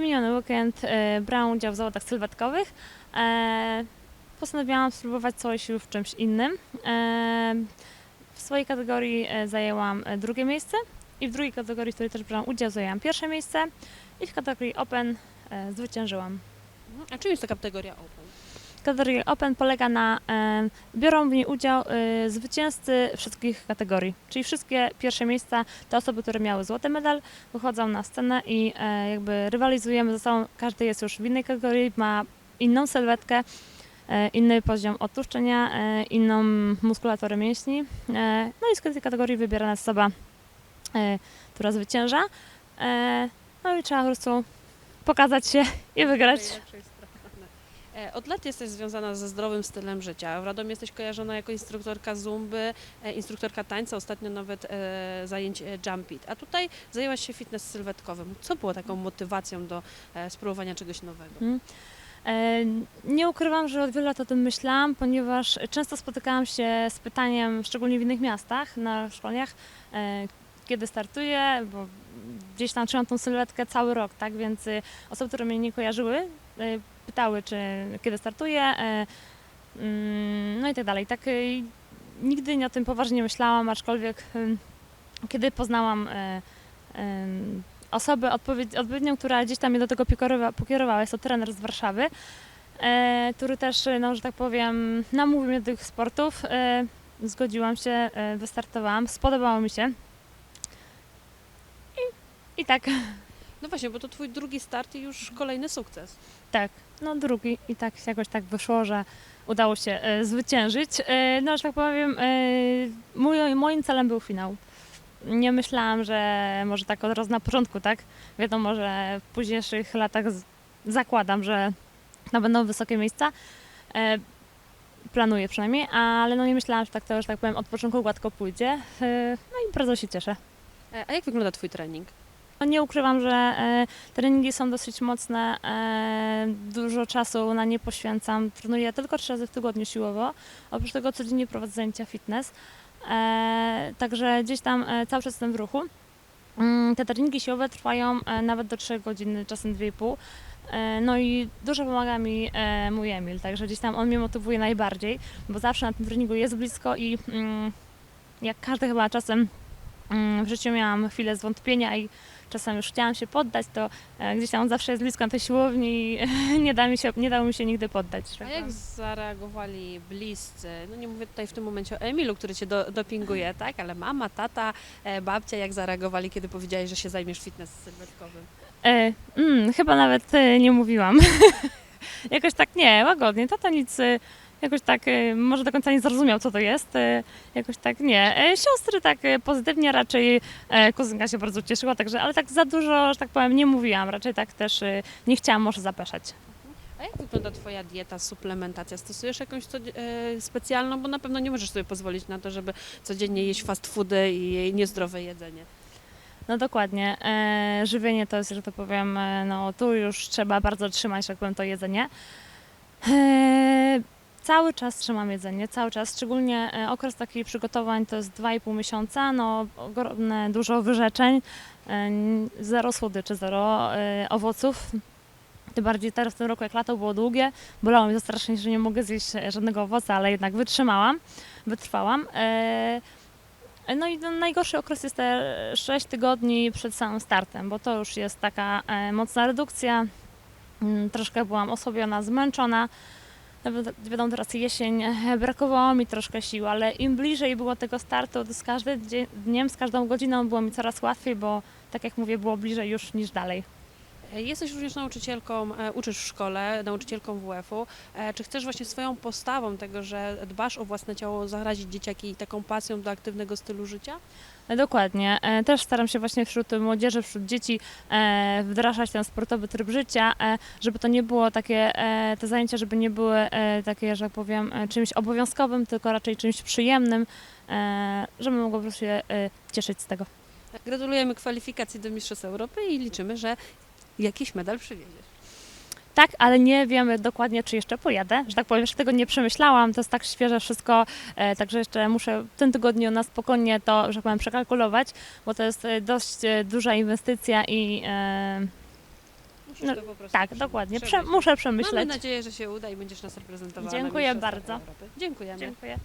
miniony weekend e, brałam udział w zawodach sylwetkowych. E, postanowiłam spróbować coś w czymś innym. E, w swojej kategorii zajęłam drugie miejsce i w drugiej kategorii, w której też brałam udział, zajęłam pierwsze miejsce i w kategorii Open zwyciężyłam. A czym jest ta kategoria Open? Kategoria Open polega na, biorą w niej udział e, zwycięzcy wszystkich kategorii, czyli wszystkie pierwsze miejsca, te osoby, które miały złoty medal, wychodzą na scenę i e, jakby rywalizujemy ze sobą, każdy jest już w innej kategorii, ma inną sylwetkę, e, inny poziom odtłuszczenia, e, inną muskulaturę mięśni, no i z tej kategorii wybierana jest osoba, która zwycięża, no i trzeba po prostu pokazać się i wygrać. E, Od lat jesteś związana ze zdrowym stylem życia. W Radomiu jesteś kojarzona jako instruktorka zumby, e, instruktorka tańca, ostatnio nawet e, zajęć e, jumpit. A tutaj zajęłaś się fitness sylwetkowym. Co było taką motywacją do spróbowania czegoś nowego? E, Nie ukrywam, że od wielu lat o tym myślałam, ponieważ często spotykałam się z pytaniem, szczególnie w innych miastach, na szkoleniach, kiedy startuję, bo gdzieś tam trzymam tą sylwetkę cały rok, tak? Więc osoby, które mnie nie kojarzyły, pytały, czy kiedy startuję, e, mm, no i tak dalej. Tak y, nigdy nie o tym poważnie nie myślałam, aczkolwiek kiedy poznałam e, osobę odpowiednią, która gdzieś tam mnie do tego pokierowa- pokierowała. Jest to trener z Warszawy, e, który też, no, że tak powiem, namówił mnie do tych sportów. E, zgodziłam się, e, wystartowałam, spodobało mi się. I, i tak, No właśnie, bo to twój drugi start i już kolejny sukces. tak, no drugi i tak jakoś tak wyszło, że udało się e, zwyciężyć. E, no, że tak powiem, e, mój, moim celem był finał. Nie myślałam, że może tak od razu na początku, tak? Wiadomo, że w późniejszych latach z- zakładam, że no będą wysokie miejsca. E, planuję przynajmniej, ale no nie myślałam, że tak to, że tak powiem, od początku gładko pójdzie. E, no i bardzo się cieszę. E, A jak wygląda twój trening? No nie ukrywam, że e, treningi są dosyć mocne, e, dużo czasu na nie poświęcam. Trenuję tylko trzy razy w tygodniu siłowo, oprócz tego codziennie prowadzę zajęcia fitness, e, także gdzieś tam cały czas jestem w ruchu. Mm, Te treningi siłowe trwają nawet do 3 godzin, czasem 2,5. E, No i dużo pomaga mi mój Emil, także gdzieś tam on mnie motywuje najbardziej, bo zawsze na tym treningu jest blisko i mm, jak każdy chyba czasem mm, w życiu miałam chwilę zwątpienia i czasem już chciałam się poddać, to e, gdzieś tam on zawsze jest blisko na tej siłowni i nie, da mi się, nie dało mi się nigdy poddać. A tak jak zareagowali bliscy? No nie mówię tutaj w tym momencie o Emilu, który cię do, dopinguje, tak? Ale mama, tata, e, babcia, jak zareagowali, kiedy powiedziałeś, że się zajmiesz fitness sylwetkowym? E, mm, chyba nawet e, nie mówiłam. jakoś tak nie, łagodnie. Tata nic jakoś tak e, może do końca nie zrozumiał, co to jest. E, jakoś tak nie. E, siostry tak e, pozytywnie raczej e, kuzynka się bardzo cieszyła, także, ale tak za dużo, że tak powiem, nie mówiłam. Raczej tak też nie chciałam może zapeszać. A jak wygląda Twoja dieta, suplementacja? Stosujesz jakąś co, e, specjalną? Bo na pewno nie możesz sobie pozwolić na to, żeby codziennie jeść fast foody i niezdrowe jedzenie. No dokładnie. E, żywienie to jest, że to powiem, e, no tu już trzeba bardzo trzymać, tak powiem, to jedzenie. E, cały czas trzymam jedzenie, cały czas, szczególnie e, okres takich przygotowań to jest 2,5 miesiąca, no ogromne, dużo wyrzeczeń, e, zero słodyczy, zero e, owoców. Tym bardziej teraz w tym roku, jak lato było długie, bolało mnie to strasznie, że nie mogę zjeść żadnego owoca, ale jednak wytrzymałam, wytrwałam. No i najgorszy okres jest te 6 tygodni przed samym startem, bo to już jest taka mocna redukcja. Mm, Troszkę byłam osłabiona, zmęczona. Nawet wiadomo, teraz jesień, e, brakowało mi troszkę sił, ale im bliżej było tego startu, to z każdym dniem, z każdą godziną było mi coraz łatwiej, bo tak jak mówię, było bliżej już niż dalej. E, Jesteś również nauczycielką, e, uczysz w szkole, nauczycielką WF-u. E, Czy chcesz właśnie swoją postawą tego, że dbasz o własne ciało, zarazić dzieciaki taką pasją do aktywnego stylu życia? Dokładnie. Też staram się właśnie wśród młodzieży, wśród dzieci wdrażać ten sportowy tryb życia, żeby to nie było takie, te zajęcia, żeby nie były takie, że tak powiem, czymś obowiązkowym, tylko raczej czymś przyjemnym, żeby mogło po prostu się cieszyć z tego. Gratulujemy kwalifikacji do Mistrzostw Europy i liczymy, że jakiś medal przywieziesz. Tak, ale nie wiemy dokładnie, czy jeszcze pojadę. Że tak powiem, jeszcze tego nie przemyślałam, to jest tak świeże wszystko, e, także jeszcze muszę w tym tygodniu na spokojnie to, że tak powiem, przekalkulować, bo to jest e, dość e, duża inwestycja i e, No, musisz No, to po prostu Tak, przemyśleć. dokładnie. Prze- muszę Mamy przemyśleć. nadzieję, że się uda i będziesz nas reprezentowała Dziękuję bardzo. Dziękujemy. Dziękuję.